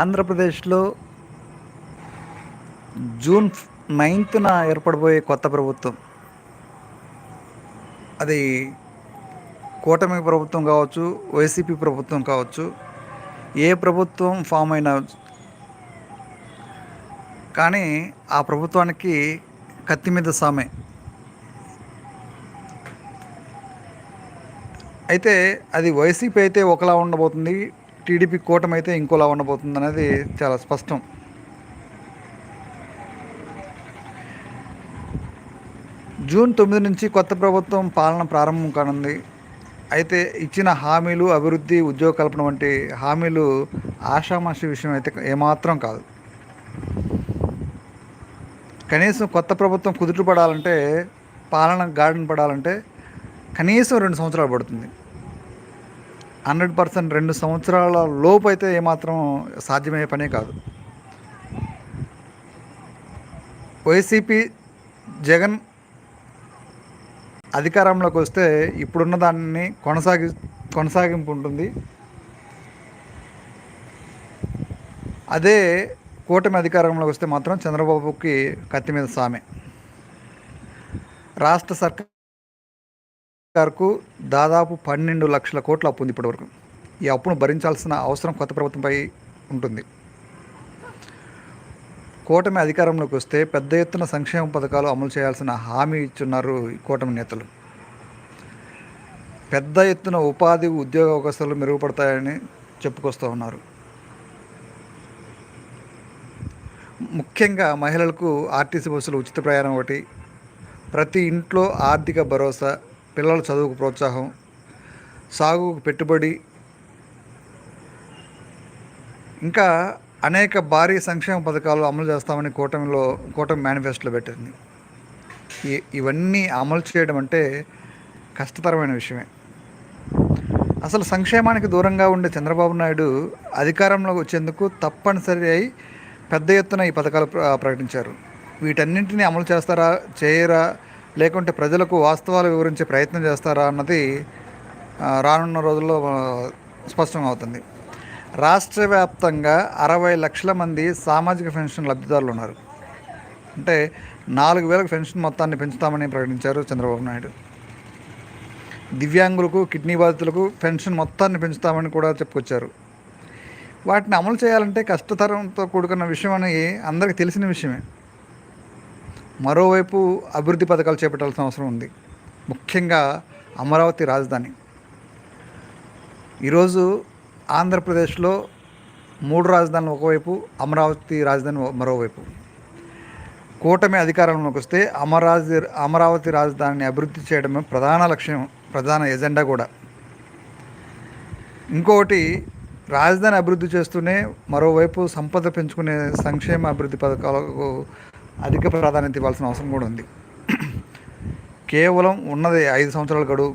ఆంధ్రప్రదేశ్లో జూన్ నైన్త్న ఏర్పడబోయే కొత్త ప్రభుత్వం. అది కూటమి ప్రభుత్వం కావచ్చు వైసీపీ ప్రభుత్వం కావచ్చు ఏ ప్రభుత్వం ఫామ్ అయినా కానీ ఆ ప్రభుత్వానికి కత్తి మీద సామే. అయితే అది వైసీపీ అయితే ఒకలా ఉండబోతుంది టీడీపీ కూటమి అయితే ఇంకోలా ఉండబోతుంది అనేది చాలా స్పష్టం. జూన్ తొమ్మిది నుంచి కొత్త ప్రభుత్వం పాలన ప్రారంభం కానుంది. అయితే ఇచ్చిన హామీలు అభివృద్ధి ఉద్యోగ కల్పన వంటి హామీలు ఆషామాషి విషయం అయితే ఏమాత్రం కాదు. కనీసం కొత్త ప్రభుత్వం కుదుట పడాలంటే పాలన గార్డెన్ పడాలంటే కనీసం రెండు సంవత్సరాలు పడుతుంది. హండ్రెడ్ పర్సెంట్ రెండు సంవత్సరాల లోపు అయితే ఏమాత్రం సాధ్యమయ్యే పనే కాదు. వైసీపీ జగన్ అధికారంలోకి వస్తే ఇప్పుడున్న దాన్ని కొనసాగి కొనసాగింపు ఉంటుంది అదే కూటమి అధికారంలోకి వస్తే మాత్రం చంద్రబాబుకి కత్తి మీద సామె. రాష్ట్ర సర్కార్కు దాదాపు పన్నెండు లక్షల కోట్ల అప్పు ఉంది ఇప్పటివరకు. ఈ అప్పును భరించాల్సిన అవసరం కొత్త ప్రభుత్వంపై ఉంటుంది. కూటమి అధికారంలోకి వస్తే పెద్ద ఎత్తున సంక్షేమ పథకాలు అమలు చేయాల్సిన హామీ ఇచ్చున్నారు ఈ కూటమి నేతలు. పెద్ద ఎత్తున ఉపాధి ఉద్యోగ అవకాశాలు మెరుగుపడతాయని చెప్పుకొస్తూ ఉన్నారు. ముఖ్యంగా మహిళలకు ఆర్టీసీ బస్సులు ఉచిత ప్రయాణం ఒకటి ప్రతి ఇంట్లో ఆర్థిక భరోసా పిల్లల చదువుకు ప్రోత్సాహం సాగుకు పెట్టుబడి ఇంకా అనేక భారీ సంక్షేమ పథకాలు అమలు చేస్తామని కూటమిలో కూటమి మేనిఫెస్టోలో పెట్టింది. ఇవన్నీ అమలు చేయడం అంటే కష్టతరమైన విషయమే. అసలు సంక్షేమానికి దూరంగా ఉండే చంద్రబాబు నాయుడు అధికారంలోకి వచ్చేందుకు తప్పనిసరి అయి పెద్ద ఎత్తున ఈ పథకాలు ప్రకటించారు. వీటన్నింటినీ అమలు చేస్తారా చేయరా లేకుంటే ప్రజలకు వాస్తవాలు వివరించే ప్రయత్నం చేస్తారా అన్నది రానున్న రోజుల్లో స్పష్టం అవుతుంది రాష్ట్ర వ్యాప్తంగా అరవై లక్షల మంది సామాజిక పెన్షన్ లబ్ధిదారులు ఉన్నారు. అంటే నాలుగు వేలకు పెన్షన్ మొత్తాన్ని పెంచుతామని ప్రకటించారు చంద్రబాబు నాయుడు. దివ్యాంగులకు కిడ్నీ బాధితులకు పెన్షన్ మొత్తాన్ని పెంచుతామని కూడా చెప్పుకొచ్చారు. వాటిని అమలు చేయాలంటే కష్టతరంతో కూడుకున్న విషయం అని అందరికీ తెలిసిన విషయమే. మరోవైపు అభివృద్ధి పథకాలు చేపట్టాల్సిన అవసరం ఉంది. ముఖ్యంగా అమరావతి రాజధాని. ఈరోజు ఆంధ్రప్రదేశ్లో మూడు రాజధానులు ఒకవైపు అమరావతి రాజధాని మరోవైపు. కూటమి అధికారంలోకి వస్తే అమరావతి అమరావతి రాజధానిని అభివృద్ధి చేయడమే ప్రధాన లక్ష్యం ప్రధాన ఎజెండా కూడా. ఇంకొకటి రాజధాని అభివృద్ధి చేస్తూనే మరోవైపు సంపద పెంచుకునే సంక్షేమ అభివృద్ధి పథకాలకు అధిక ప్రాధాన్యత ఇవ్వాల్సిన అవసరం కూడా ఉంది. కేవలం ఉన్నది ఐదు సంవత్సరాల గడువు.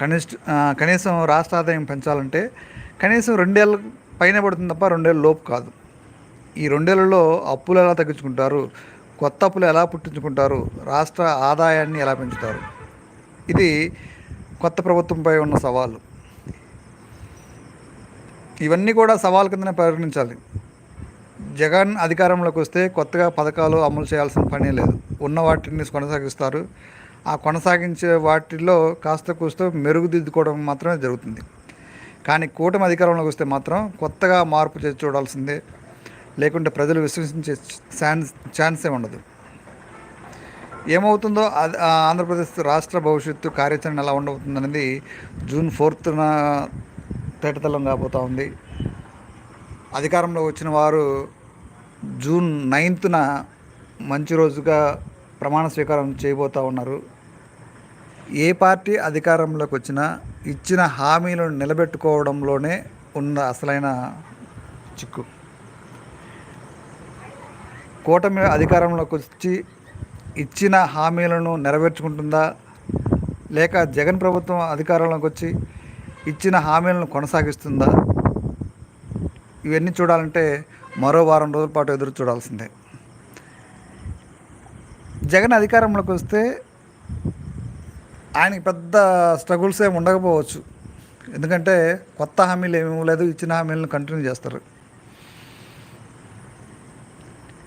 కనిష్ట కనీసం రాష్ట్ర ఆదాయం పెంచాలంటే కనీసం రెండేళ్ళ పైన పడుతుంది తప్ప రెండేళ్ళ లోపు కాదు. ఈ రెండేళ్ళలో అప్పులు ఎలా తగ్గించుకుంటారు? కొత్త అప్పులు ఎలా పుట్టించుకుంటారు? రాష్ట్ర ఆదాయాన్ని ఎలా పెంచుతారు? ఇది కొత్త ప్రభుత్వంపై ఉన్న సవాళ్ళు ఇవన్నీ కూడా సవాల్ కిందనే పరిగణించాలి. జగన్ అధికారంలోకి వస్తే కొత్తగా పథకాలు అమలు చేయాల్సిన పనే లేదు. ఉన్న వాటిని కొనసాగిస్తారు. ఆ కొనసాగించే వాటిల్లో కాస్త కూస్త మెరుగుదిద్దుకోవడం మాత్రమే జరుగుతుంది. కానీ కూటమి అధికారంలోకి వస్తే మాత్రం కొత్తగా మార్పు చేసి చూడాల్సిందే. లేకుంటే ప్రజలు విశ్వసించే ఛాన్స్ ఛాన్సే ఉండదు. ఏమవుతుందో ఆ ఆంధ్రప్రదేశ్ రాష్ట్ర భవిష్యత్తు కార్యాచరణ ఎలా ఉండబోతుందనేది జూన్ ఫోర్త్న తేటతలం కాబోతూ ఉంది. అధికారంలో వచ్చిన వారు జూన్ నైన్త్న మంచి రోజుగా ప్రమాణ స్వీకారం చేయబోతూ ఉన్నారు. ఏ పార్టీ అధికారంలోకి వచ్చినా ఇచ్చిన హామీలను నిలబెట్టుకోవడంలోనే ఉన్న అసలైన చిక్కు. కూటమి అధికారంలోకి వచ్చి ఇచ్చిన హామీలను నెరవేర్చుకుంటుందా? లేక జగన్ ప్రభుత్వం అధికారంలోకి వచ్చి ఇచ్చిన హామీలను కొనసాగిస్తుందా? ఇవన్నీ చూడాలంటే మరో వారం రోజుల పాటు ఎదురు చూడాల్సిందే. జగన్ అధికారంలోకి వస్తే ఆయనకి పెద్ద స్ట్రగుల్స్ ఏమి ఉండకపోవచ్చు. ఎందుకంటే కొత్త హామీలు ఏమి లేదు ఇచ్చిన హామీలను కంటిన్యూ చేస్తారు.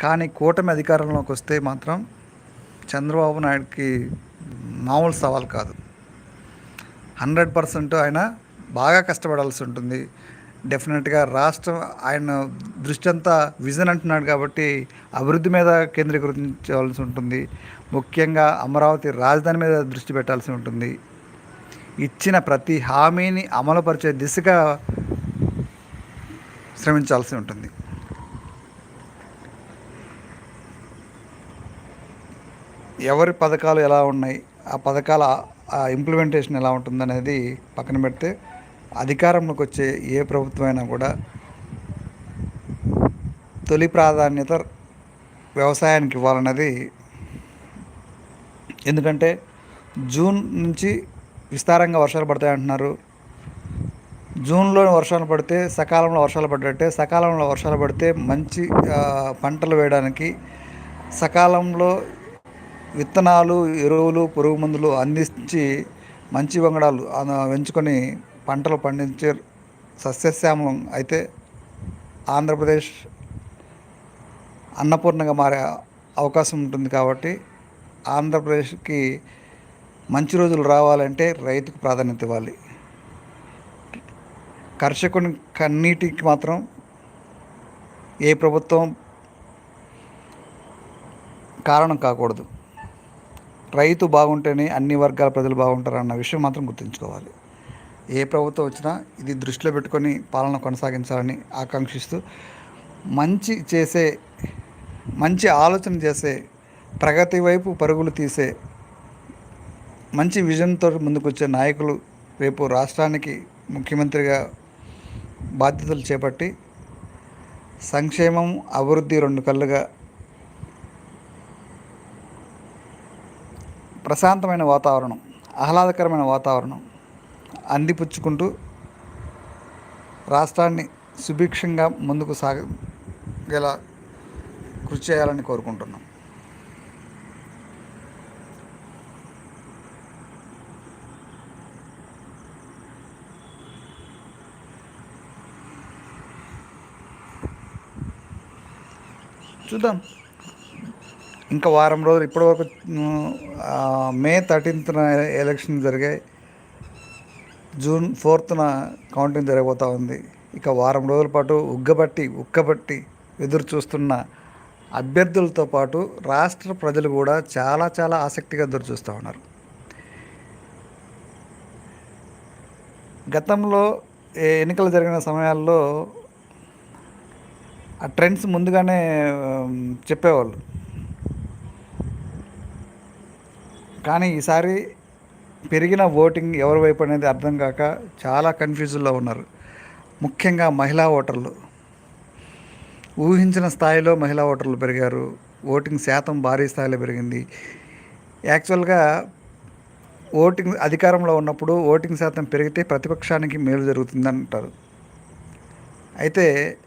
కానీ కూటమి అధికారంలోకి వస్తే మాత్రం చంద్రబాబు నాయుడుకి మామూలు సవాల్ కాదు. హండ్రెడ్ పర్సెంట్ ఆయన బాగా కష్టపడాల్సి ఉంటుంది. డెఫినెట్గా రాష్ట్రం ఆయన దృష్టి అంతా విజన్ అంటున్నాడు కాబట్టి అభివృద్ధి మీద కేంద్రీకరించవలసి ఉంటుంది. ముఖ్యంగా అమరావతి రాజధాని మీద దృష్టి పెట్టాల్సి ఉంటుంది. ఇచ్చిన ప్రతి హామీని అమలుపరిచే దిశగా శ్రమించాల్సి ఉంటుంది. ఎవరి పథకాలు ఎలా ఉన్నాయి? ఆ పథకాల ఆ ఇంప్లిమెంటేషన్ ఎలా ఉంటుందనేది పక్కన పెడితే అధికారంలోకి వచ్చే ఏ ప్రభుత్వం అయినా కూడా తొలి ప్రాధాన్యత వ్యవసాయానికి ఇవ్వాలన్నది. ఎందుకంటే జూన్ నుంచి విస్తారంగా వర్షాలు పడతాయంటున్నారు జూన్లో వర్షాలు పడితే సకాలంలో వర్షాలు పడ్డట్టే సకాలంలో వర్షాలు పడితే మంచి పంటలు వేయడానికి సకాలంలో విత్తనాలు ఎరువులు పురుగు మందులు అందించి మంచి వంగడాలు ఆ, పెంచుకొని పంటలు పండించే సస్యశ్యామలం అయితే ఆంధ్రప్రదేశ్ అన్నపూర్ణగా మారే అవకాశం ఉంటుంది కాబట్టి ఆంధ్రప్రదేశ్కి మంచి రోజులు రావాలంటే రైతుకు ప్రాధాన్యత ఇవ్వాలి. కర్షకుని కన్నీటికి మాత్రం ఏ ప్రభుత్వం కారణం కాకూడదు. రైతు బాగుంటేనే అన్ని వర్గాల ప్రజలు బాగుంటారు అన్న విషయం మాత్రం గుర్తుంచుకోవాలి. ఏ ప్రభుత్వం వచ్చినా ఇది దృష్టిలో పెట్టుకొని పాలన కొనసాగించాలని ఆకాంక్షిస్తూ మంచి చేసే మంచి ఆలోచన చేసే ప్రగతి వైపు పరుగులు తీసే మంచి విజన్తో ముందుకొచ్చే నాయకులు రేపు రాష్ట్రానికి ముఖ్యమంత్రిగా బాధ్యతలు చేపట్టి సంక్షేమం అభివృద్ధి రెండు కళ్ళుగా ప్రశాంతమైన వాతావరణం ఆహ్లాదకరమైన వాతావరణం అందిపుచ్చుకుంటూ రాష్ట్రాన్ని సుభిక్షంగా ముందుకు సాగేలా కృషి చేయాలని కోరుకుంటున్నాం. చూద్దాం. ఇంకా వారం రోజులు ఇప్పటివరకు మే థర్టీన్త్న ఎలక్షన్ జరిగాయి. జూన్ ఫోర్త్న కౌంటింగ్ జరగబోతూ ఉంది. ఇక వారం రోజుల పాటు ఉగ్గబట్టి ఉక్కబట్టి ఎదురు చూస్తున్న అభ్యర్థులతో పాటు రాష్ట్ర ప్రజలు కూడా చాలా చాలా ఆసక్తిగా ఎదురు చూస్తూ ఉన్నారు. గతంలో ఏ ఎన్నికలు జరిగిన సమయాల్లో ఆ ట్రెండ్స్ ముందుగానే చెప్పేవాళ్ళు. కానీ ఈసారి పెరిగిన ఓటింగ్ ఎవరి వైపు అనేది అర్థం కాక చాలా కన్ఫ్యూజన్లో ఉన్నారు. ముఖ్యంగా మహిళా ఓటర్లు. ఊహించిన స్థాయిలో మహిళా ఓటర్లు పెరిగారు. ఓటింగ్ శాతం భారీ స్థాయిలో పెరిగింది. యాక్చువల్గా ఓటింగ్ అధికారంలో ఉన్నప్పుడు ఓటింగ్ శాతం పెరిగితే ప్రతిపక్షానికి మేలు జరుగుతుంది అంటారు. అయితే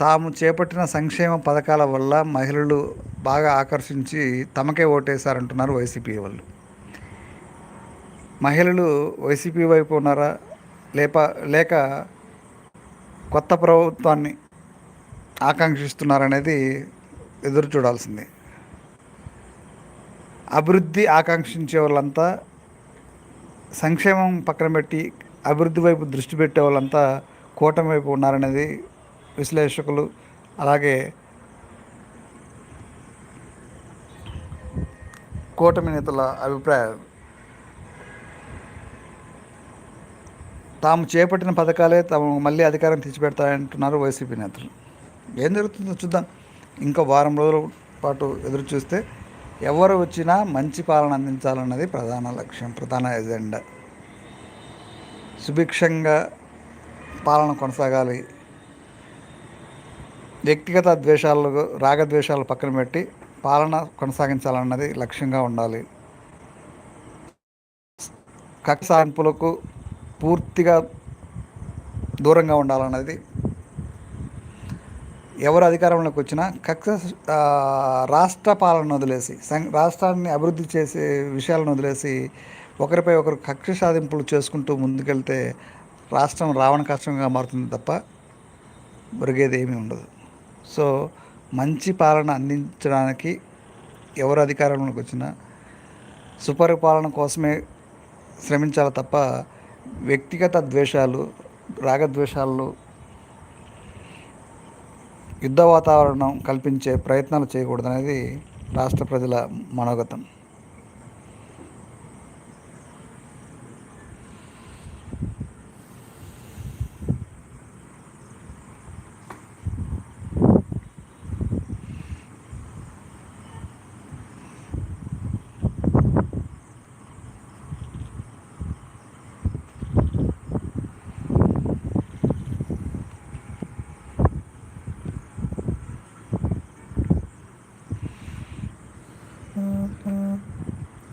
తాము చేపట్టిన సంక్షేమ పథకాల వల్ల మహిళలు బాగా ఆకర్షించి తమకే ఓటేశారంటున్నారు వైసీపీ వాళ్ళు. మహిళలు వైసీపీ వైపు ఉన్నారా? లేప లేక కొత్త ప్రభుత్వాన్ని ఆకాంక్షిస్తున్నారనేది ఎదురు చూడాల్సింది. అభివృద్ధి ఆకాంక్షించే వాళ్ళంతా సంక్షేమం పక్కన పెట్టి అభివృద్ధి వైపు దృష్టి పెట్టే వాళ్ళంతా కూటమి వైపు ఉన్నారనేది విశ్లేషకులు అలాగే కూటమి నేతల అభిప్రాయం తాము చేపట్టిన పథకాలే తాము మళ్ళీ అధికారం తెచ్చిపెడతాయంటున్నారు వైసీపీ నేతలు. ఏం జరుగుతుందో చూద్దాం. ఇంకా వారం రోజుల పాటు ఎదురు చూస్తే ఎవరు వచ్చినా మంచి పాలన అందించాలన్నది ప్రధాన లక్ష్యం ప్రధాన ఎజెండా. సుభిక్షంగా పాలన కొనసాగాలి. వ్యక్తిగత ద్వేషాలు రాగద్వేషాలు పక్కన పెట్టి పాలన కొనసాగించాలన్నది లక్ష్యంగా ఉండాలి. కక్ష సాధింపులకు పూర్తిగా దూరంగా ఉండాలన్నది ఎవరు అధికారంలోకి వచ్చినా కక్ష రాష్ట్ర పాలన వదిలేసి సం రాష్ట్రాన్ని అభివృద్ధి చేసే విషయాలను వదిలేసి ఒకరిపై ఒకరు కక్ష సాధింపులు చేసుకుంటూ ముందుకెళ్తే రాష్ట్రం రావణ కష్టంగా మారుతుంది తప్ప ఒరిగేది ఏమీ ఉండదు. సో మంచి పాలన అందించడానికి ఎవరు అధికారంలోకి వచ్చినా సుపరిపాలన కోసమే శ్రమించాలి తప్ప వ్యక్తిగత ద్వేషాలు రాగద్వేషాలు యుద్ధ వాతావరణం కల్పించే ప్రయత్నాలు చేయకూడదనేది రాష్ట్ర ప్రజల మనోగతం.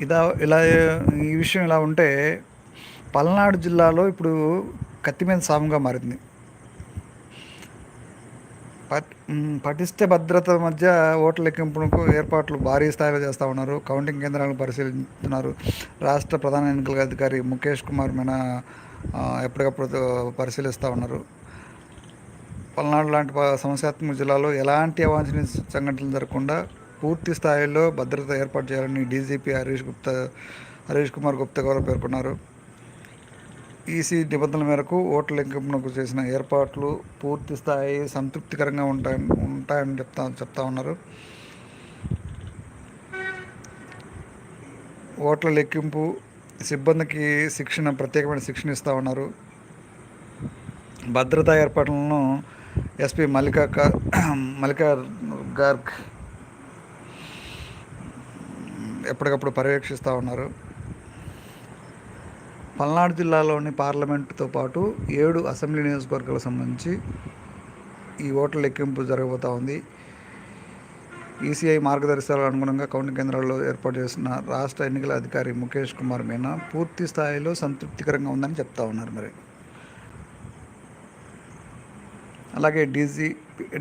ఇదా ఇలా ఈ విషయం ఇలా ఉంటే పల్నాడు జిల్లాలో ఇప్పుడు కత్తిమీద సాముగా మారింది. పట్ పటిష్ట భద్రత మధ్య ఓట్ల లెక్కింపునకు ఏర్పాట్లు భారీ స్థాయిలో చేస్తూ ఉన్నారు. కౌంటింగ్ కేంద్రాలను పరిశీలిస్తున్నారు. రాష్ట్ర ప్రధాన ఎన్నికల అధికారి ముఖేష్ కుమార్ మీనా ఎప్పటికప్పుడు పరిశీలిస్తూ ఉన్నారు. పల్నాడు లాంటి సమస్యాత్మక జిల్లాలో ఎలాంటి అవాంఛనీయ సంఘటనలు జరగకుండా పూర్తి స్థాయిలో భద్రత ఏర్పాటు చేయాలని డీజీపీ హరీష్ గుప్తా హరీష్ కుమార్ గుప్తా గారు పేర్కొన్నారు. ఈసీ నిబంధనల మేరకు ఓట్ల లెక్కింపునకు చేసిన ఏర్పాట్లు పూర్తి స్థాయి సంతృప్తికరంగా ఉంటాయని ఉంటాయని చెప్తా చెప్తా ఉన్నారు. ఓట్ల లెక్కింపు సిబ్బందికి శిక్షణ ప్రత్యేకమైన శిక్షణ ఇస్తూ ఉన్నారు. భద్రతా ఏర్పాట్లను ఎస్పీ మల్లికా మల్లికా గార్గ్ ఎప్పటికప్పుడు పర్యవేక్షిస్తూ ఉన్నారు. పల్నాడు జిల్లాలోని పార్లమెంటుతో పాటు ఏడు అసెంబ్లీ నియోజకవర్గాలకు సంబంధించి ఈ ఓట్ల లెక్కింపు జరగబోతూ ఉంది. ఈసీఐ మార్గదర్శకాలకు అనుగుణంగా కౌంటింగ్ కేంద్రాల్లో ఏర్పాటు చేసిన రాష్ట్ర ఎన్నికల అధికారి ముఖేష్ కుమార్ మీనా పూర్తి స్థాయిలో సంతృప్తికరంగా ఉందని చెప్తా ఉన్నారు మరి. అలాగే డీజీ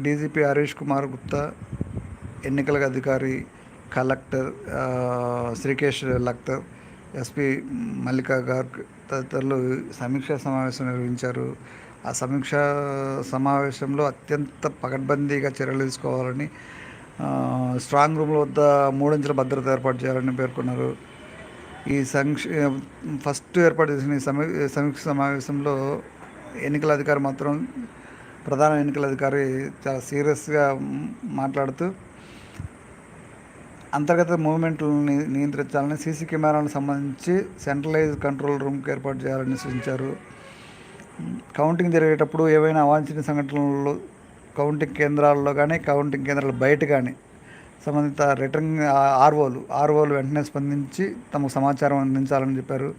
డీజీపీ హరీష్ కుమార్ గుప్తా ఎన్నికల అధికారి కలెక్టర్ శ్రీకేష్ లక్తర్ ఎస్పీ మల్లికా గార్గ్ తదితరులు సమీక్షా సమావేశం నిర్వహించారు. ఆ సమీక్షా సమావేశంలో అత్యంత పకడ్బందీగా చర్యలు తీసుకోవాలని స్ట్రాంగ్ రూమ్ల వద్ద మూడంచెల భద్రత ఏర్పాటు చేయాలని పేర్కొన్నారు. ఈ సంక్ష ఫస్ట్ ఏర్పాటు చేసిన ఈ సమీ సమీక్ష సమావేశంలో ఎన్నికల అధికారి మాత్రం ప్రధాన ఎన్నికల అధికారి చాలా సీరియస్గా మాట్లాడుతూ అంతర్గత మూవ్మెంట్లను నియంత్రించాలని సీసీ కెమెరాలకు సంబంధించి సెంట్రలైజ్ కంట్రోల్ రూమ్కి ఏర్పాటు చేయాలని సూచించారు. కౌంటింగ్ జరిగేటప్పుడు ఏవైనా అవాంఛనీయ సంఘటనలు కౌంటింగ్ కేంద్రాల్లో కానీ కౌంటింగ్ కేంద్రాల బయట కానీ సంబంధిత రిటర్న్ ఆర్ఓలు ఆర్ఓలు వెంటనే స్పందించి తమకు సమాచారం అందించాలని చెప్పారు.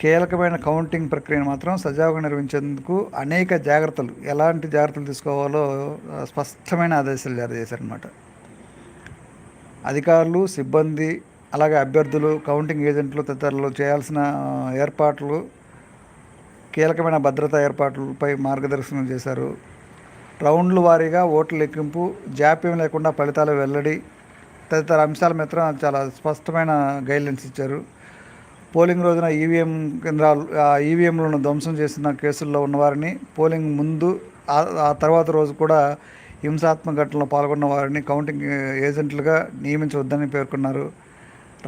కీలకమైన కౌంటింగ్ ప్రక్రియను మాత్రం సజావుగా నిర్వహించేందుకు అనేక జాగ్రత్తలు ఎలాంటి జాగ్రత్తలు తీసుకోవాలో స్పష్టమైన ఆదేశాలు జారీ చేశారనమాట అధికారులు సిబ్బంది అలాగే అభ్యర్థులు కౌంటింగ్ ఏజెంట్లు తదితరులు చేయాల్సిన ఏర్పాట్లు కీలకమైన భద్రతా ఏర్పాట్లపై మార్గదర్శనం చేశారు. రౌండ్ల వారీగా ఓట్ల లెక్కింపు జాప్యం లేకుండా ఫలితాలు వెల్లడి తదితర అంశాల మాత్రం చాలా స్పష్టమైన గైడ్లైన్స్ ఇచ్చారు. పోలింగ్ రోజున ఈవీఎం కేంద్రాలు ఈవీఎంలను ధ్వంసం చేసిన కేసుల్లో ఉన్నవారిని పోలింగ్ ముందు ఆ తర్వాత రోజు కూడా హింసాత్మక ఘటనలో పాల్గొన్న వారిని కౌంటింగ్ ఏజెంట్లుగా నియమించవద్దని పేర్కొన్నారు.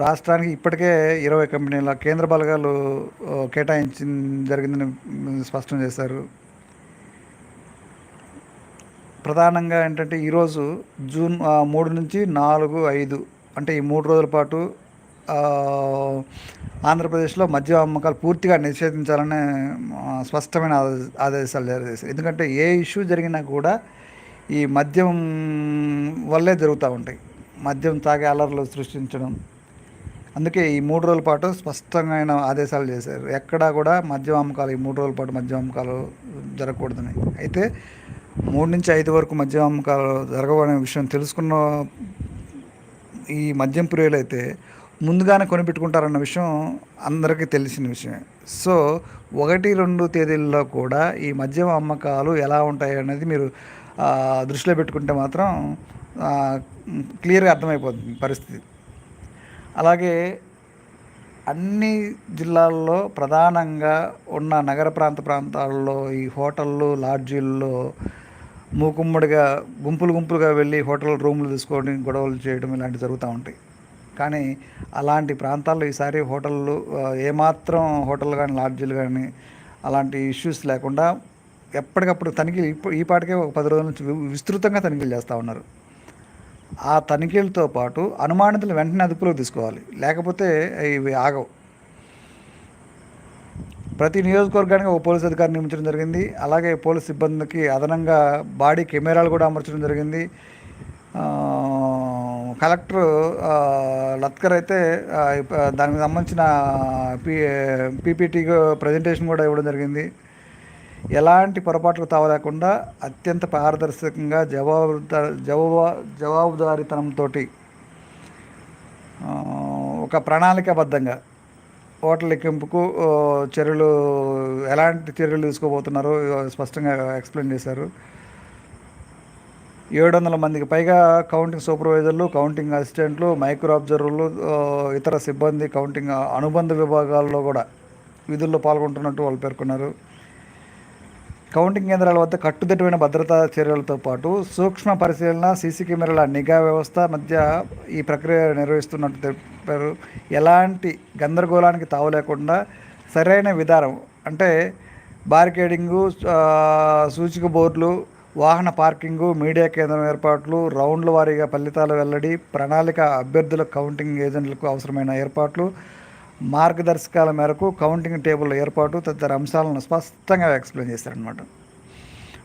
రాష్ట్రానికి ఇప్పటికే ఇరవై కంపెనీల కేంద్ర బలగాలు కేటాయించిన కేటాయించి జరిగిందని స్పష్టం చేశారు. ప్రధానంగా ఏంటంటే ఈరోజు జూన్ మూడు నుంచి నాలుగు ఐదు అంటే ఈ మూడు రోజుల పాటు ఆంధ్రప్రదేశ్లో మద్య అమ్మకాలు పూర్తిగా నిషేధించాలని స్పష్టమైన ఆదేశాలు జారీ చేశారు. ఎందుకంటే ఏ ఇష్యూ జరిగినా కూడా ఈ మద్యం వల్లే జరుగుతూ ఉంటాయి. మద్యం తాగే అలర్లు సృష్టించడం. అందుకే ఈ మూడు రోజుల పాటు స్పష్టమైన ఆదేశాలు చేశారు. ఎక్కడా కూడా మద్యం అమ్మకాలు ఈ మూడు రోజుల పాటు మద్యం అమ్మకాలు జరగకూడదని. అయితే మూడు నుంచి ఐదు వరకు మద్యం అమ్మకాలు జరగవనే విషయం తెలుసుకున్న ఈ మద్యం ప్రియులు అయితే ముందుగానే కొనిపెట్టుకుంటారన్న విషయం అందరికీ తెలిసిన విషయమే. సో ఒకటి రెండు తేదీల్లో కూడా ఈ మద్యం అమ్మకాలు ఎలా ఉంటాయి అనేది మీరు దృష్టిలో పెట్టుకుంటే మాత్రం క్లియర్గా అర్థమైపోతుంది పరిస్థితి. అలాగే అన్ని జిల్లాల్లో ప్రధానంగా ఉన్న నగర ప్రాంత ప్రాంతాల్లో ఈ హోటళ్ళు లాడ్జీల్లో మూకుమ్మడిగా గుంపులు గుంపులుగా వెళ్ళి హోటల్ రూములు తీసుకొని గొడవలు చేయడం ఇలాంటివి జరుగుతూ ఉంటాయి. కానీ అలాంటి ప్రాంతాల్లో ఈసారి హోటళ్ళు ఏమాత్రం హోటల్ కానీ లాడ్జీలు కానీ అలాంటి ఇష్యూస్ లేకుండా ఎప్పటికప్పుడు తనిఖీలు ఇప్పుడు ఈ పాటికే ఒక పది రోజుల నుంచి వి- విస్తృతంగా తనిఖీలు చేస్తూ ఉన్నారు. ఆ తనిఖీలతో పాటు అనుమానితులు వెంటనే అదుపులోకి తీసుకోవాలి. లేకపోతే ఇవి ఆగవు. ప్రతి నియోజకవర్గానికి ఒక పోలీస్ అధికారిని నియమించడం జరిగింది. అలాగే పోలీస్ సిబ్బందికి అదనంగా బాడీ కెమెరాలు కూడా అమర్చడం జరిగింది. కలెక్టర్ లత్కర్ అయితే దానికి సంబంధించిన పీ పీపీటీ ప్రజెంటేషన్ కూడా ఇవ్వడం జరిగింది. ఎలాంటి పొరపాట్లు తావలేకుండా అత్యంత పారదర్శకంగా జవాబు జవాబు జవాబుదారితనంతో ఒక ప్రణాళికాబద్ధంగా ఓట్ల లెక్కింపుకు చర్యలు ఎలాంటి చర్యలు తీసుకోబోతున్నారో స్పష్టంగా ఎక్స్ప్లెయిన్ చేశారు. ఏడు వందల మందికి పైగా కౌంటింగ్ సూపర్వైజర్లు కౌంటింగ్ అసిస్టెంట్లు మైక్రో అబ్జర్వర్లు ఇతర సిబ్బంది కౌంటింగ్ అనుబంధ విభాగాల్లో కూడా విధుల్లో పాల్గొంటున్నట్టు వాళ్ళు పేర్కొన్నారు. కౌంటింగ్ కేంద్రాల వద్ద కట్టుదిట్టమైన భద్రతా చర్యలతో పాటు సూక్ష్మ పరిశీలన సీసీ కెమెరాల నిఘా వ్యవస్థ మధ్య ఈ ప్రక్రియ నిర్వహిస్తున్నట్టు తెలిపారు. ఎలాంటి గందరగోళానికి తావు లేకుండా సరైన విధానం అంటే బారికేడింగు సూచిక బోర్డులు వాహన పార్కింగు మీడియా కేంద్రం ఏర్పాట్లు రౌండ్ల వారీగా ఫలితాల వెల్లడి ప్రణాళిక అభ్యర్థుల కౌంటింగ్ ఏజెంట్లకు అవసరమైన ఏర్పాట్లు మార్గదర్శకాల మేరకు కౌంటింగ్ టేబుల్ ఏర్పాటు తదితర అంశాలను స్పష్టంగా ఎక్స్ప్లెయిన్ చేశారనమాట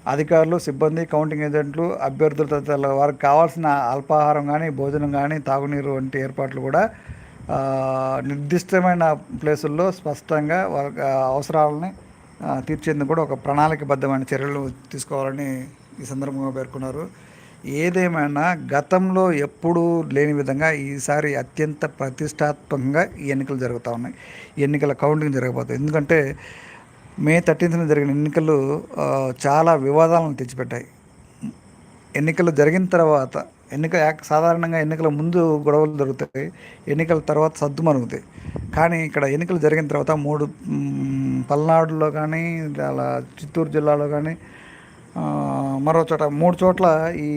అధికారులు సిబ్బంది కౌంటింగ్ ఏజెంట్లు అభ్యర్థులు తదితరుల వారికి కావాల్సిన అల్పాహారం కానీ భోజనం కానీ తాగునీరు వంటి ఏర్పాట్లు కూడా నిర్దిష్టమైన ప్లేసుల్లో స్పష్టంగా వారి అవసరాలని తీర్చేందుకు కూడా ఒక ప్రణాళికబద్ధమైన చర్యలు తీసుకోవాలని ఈ సందర్భంగా పేర్కొన్నారు. ఏదేమైనా గతంలో ఎప్పుడూ లేని విధంగా ఈసారి అత్యంత ప్రతిష్టాత్మకంగా ఈ ఎన్నికలు జరుగుతూ ఉన్నాయి. ఎన్నికల కౌంటింగ్ జరగబోతుంది. ఎందుకంటే మే థర్టీన్త్న జరిగిన ఎన్నికలు చాలా వివాదాలను తెచ్చిపెట్టాయి. ఎన్నికలు జరిగిన తర్వాత ఎన్నిక సాధారణంగా ఎన్నికల ముందు గొడవలు జరుగుతాయి. ఎన్నికల తర్వాత సర్దుమరుగుతాయి కానీ ఇక్కడ ఎన్నికలు జరిగిన తర్వాత మూడు పల్నాడులో కానీ అలా చిత్తూరు జిల్లాలో కానీ మరో చోట మూడు చోట్ల ఈ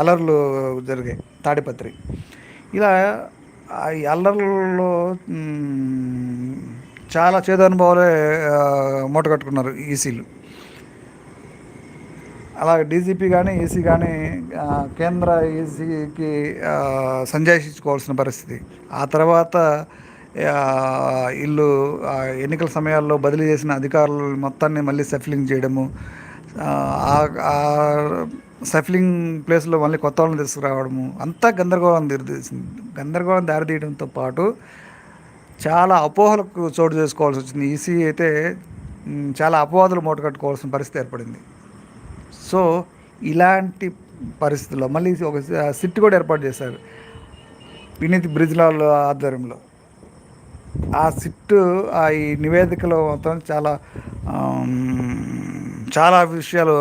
అలర్లు జరిగాయి తాడిపత్రి. ఇలా ఆ ఈ అల్లర్లలో చాలా చేదు అనుభవాలే ఆ, మూటగట్టుకున్నారు ఈసీలు. అలాగే డీజీపీ కానీ ఈసీ కానీ కేంద్ర ఈసీకి సంజాయించుకోవాల్సిన పరిస్థితి. ఆ తర్వాత ఇల్లు ఎన్నికల సమయాల్లో బదిలీ చేసిన అధికారులు మొత్తాన్ని మళ్ళీ సెఫ్లింగ్ చేయడము సఫిలింగ్ ప్లేస్లో మళ్ళీ కొత్త వాళ్ళని తీసుకురావడము అంతా గందరగోళం దారితీసింది గందరగోళం దారితీయడంతో పాటు చాలా అపోహలకు చోటు చేసుకోవాల్సి వచ్చింది. ఈసీ అయితే చాలా అపవాదులు మూటగట్టుకోవాల్సిన పరిస్థితి ఏర్పడింది. సో ఇలాంటి పరిస్థితుల్లో మళ్ళీ ఒక సిట్ కూడా ఏర్పాటు చేశారు. వినీత్ బ్రిజ్లాల్ ఆధ్వర్యంలో. ఆ సిట్ ఆ ఈ నివేదికలో మొత్తం చాలా చాలా విషయాలు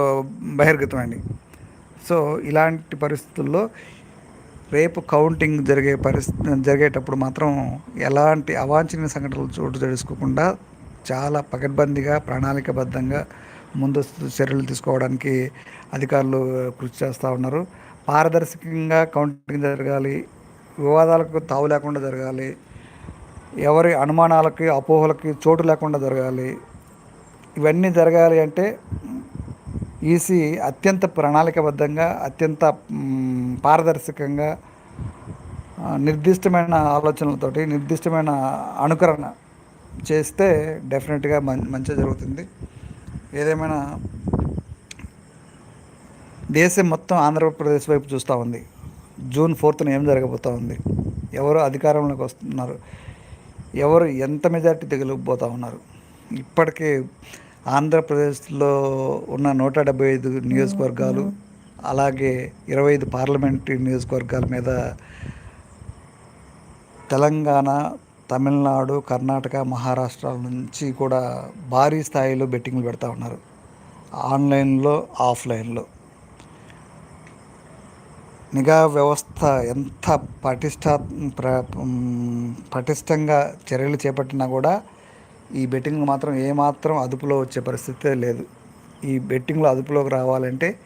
బహిర్గతమైనవి. సో ఇలాంటి పరిస్థితుల్లో రేపు కౌంటింగ్ జరిగే పరిస్థితి జరిగేటప్పుడు మాత్రం ఎలాంటి అవాంఛనీయ సంఘటనలు చోటు చేసుకోకుండా చాలా పకడ్బందీగా ప్రణాళికబద్ధంగా ముందస్తు చర్యలు తీసుకోవడానికి అధికారులు కృషి చేస్తూ ఉన్నారు. పారదర్శకంగా కౌంటింగ్ జరగాలి వివాదాలకు తావు లేకుండా జరగాలి ఎవరి అనుమానాలకి అపోహలకి చోటు లేకుండా జరగాలి ఇవన్నీ జరగాలి అంటే ఈసీ అత్యంత ప్రణాళికబద్ధంగా అత్యంత పారదర్శకంగా నిర్దిష్టమైన ఆలోచనలతోటి నిర్దిష్టమైన అనుకరణ చేస్తే డెఫినెట్గా మం మంచిగా జరుగుతుంది. ఏదేమైనా దేశం మొత్తం ఆంధ్రప్రదేశ్ వైపు చూస్తూ ఉంది. జూన్ ఫోర్త్న ఏం జరగబోతూ ఉంది? ఎవరు అధికారంలోకి వస్తున్నారు? ఎవరు ఎంత మెజార్టీ తెగలిపోతూ ఉన్నారు? ఇప్పటికే ఆంధ్రప్రదేశ్లో ఉన్న నూట డెబ్బై ఐదు నియోజకవర్గాలు అలాగే ఇరవై ఐదు పార్లమెంటరీ నియోజకవర్గాల మీద తెలంగాణ తమిళనాడు కర్ణాటక మహారాష్ట్ర నుంచి కూడా భారీ స్థాయిలో బెట్టింగ్లు పెడతా ఉన్నారు. ఆన్లైన్లో ఆఫ్లైన్లో. నిఘా వ్యవస్థ ఎంత పటిష్ట ప్ర పటిష్టంగా చర్యలు చేపట్టినా కూడా ఈ బెట్టింగ్ మాత్రం ఏమాత్రం అదుపులో వచ్చే పరిస్థితే లేదు. ఈ బెట్టింగ్లో అదుపులోకి రావాలంటే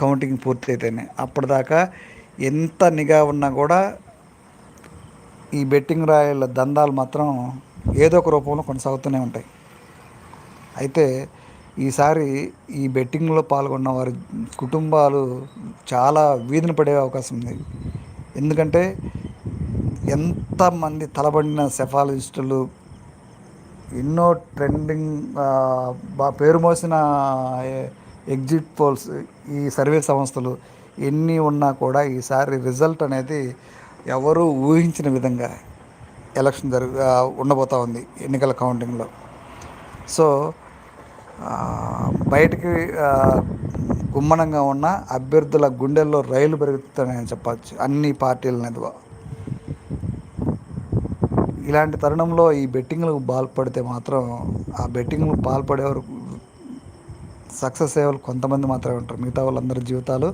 కౌంటింగ్ పూర్తయితేనే. అప్పటిదాకా ఎంత నిఘా ఉన్నా కూడా ఈ బెట్టింగ్ రాయల దందాలు మాత్రం ఏదో ఒక రూపంలో కొనసాగుతూనే ఉంటాయి. అయితే ఈసారి ఈ బెట్టింగ్లో పాల్గొన్న వారి కుటుంబాలు చాలా వీధిన పడే అవకాశం ఉంది. ఎందుకంటే ఎంతమంది తలబడిన సెఫాలజిస్టులు ఎన్నో ట్రెండింగ్ పేరు మోసిన ఎగ్జిట్ పోల్స్ ఈ సర్వే సంస్థలు ఎన్ని ఉన్నా కూడా ఈసారి రిజల్ట్ అనేది ఎవరు ఊహించిన విధంగా ఎలక్షన్ జరుగు ఉండబోతూ ఉంది ఎన్నికల కౌంటింగ్లో సో బయటికి గుమ్మనంగా ఉన్న అభ్యర్థుల గుండెల్లో రైలు పెరుగుతుందని చెప్పచ్చు. అన్ని పార్టీల ఇలాంటి తరుణంలో ఈ బెట్టింగ్లకు పాల్పడితే మాత్రం ఆ బెట్టింగ్లు పాల్పడేవారు సక్సెస్ అయ్యే వాళ్ళు కొంతమంది మాత్రమే ఉంటారు. మిగతా వాళ్ళందరి జీవితాలు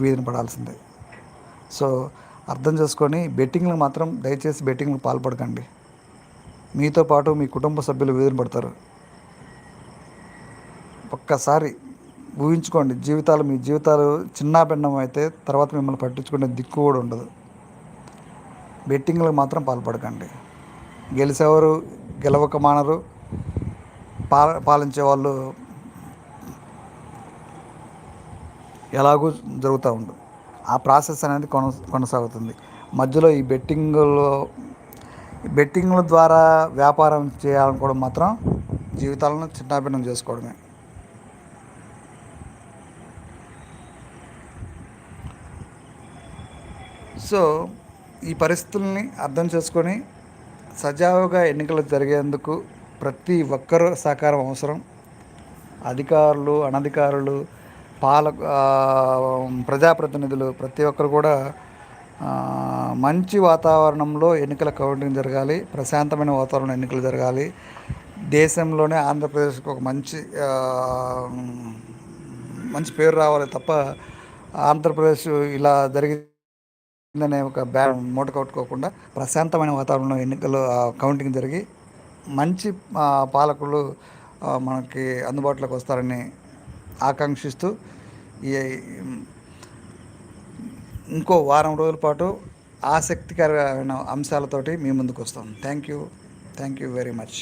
వీధిని పడాల్సిందే. సో అర్థం చేసుకొని బెట్టింగ్లు మాత్రం దయచేసి బెట్టింగ్లు పాల్పడకండి. మీతో పాటు మీ కుటుంబ సభ్యులు వీధిని పడతారు. ఒక్కసారి ఊహించుకోండి జీవితాలు మీ జీవితాలు చిన్నాభిన్నం అయితే తర్వాత మిమ్మల్ని పట్టించుకునే దిక్కు కూడా ఉండదు. బెట్టింగ్లకు మాత్రం పాల్పడకండి. గెలిచేవారు గెలవక మానరు. పాల పాలించే వాళ్ళు ఎలాగూ జరుగుతూ ఉంటుంది ఆ ప్రాసెస్ అనేది కొన కొనసాగుతుంది. మధ్యలో ఈ బెట్టింగ్లో బెట్టింగ్ల ద్వారా వ్యాపారం చేయాలనుకోవడం మాత్రం జీవితాలను చిన్నాభిన్నం చేసుకోవడమే. సో ఈ పరిస్థితుల్ని అర్థం చేసుకొని సజావుగా ఎన్నికలు జరిగేందుకు ప్రతి ఒక్కరూ సహకారం అవసరం. అధికారులు అనధికారులు పాల ప్రజాప్రతినిధులు ప్రతి ఒక్కరు కూడా మంచి వాతావరణంలో ఎన్నికల కౌంటింగ్ జరగాలి. ప్రశాంతమైన వాతావరణం ఎన్నికలు జరగాలి. దేశంలోనే ఆంధ్రప్రదేశ్కి ఒక మంచి మంచి పేరు రావాలి తప్ప ఆంధ్రప్రదేశ్ ఇలా జరిగి అనే ఒక బ్యా మూట కొట్టుకోకుండా ప్రశాంతమైన వాతావరణంలో ఎన్నికలు కౌంటింగ్ జరిగి మంచి పాలకులు మనకి అందుబాటులోకి వస్తారని ఆకాంక్షిస్తూ ఈ ఇంకో వారం రోజుల పాటు ఆసక్తికరమైన అంశాలతోటి మీ ముందుకు వస్తాం. Thank you thank you very much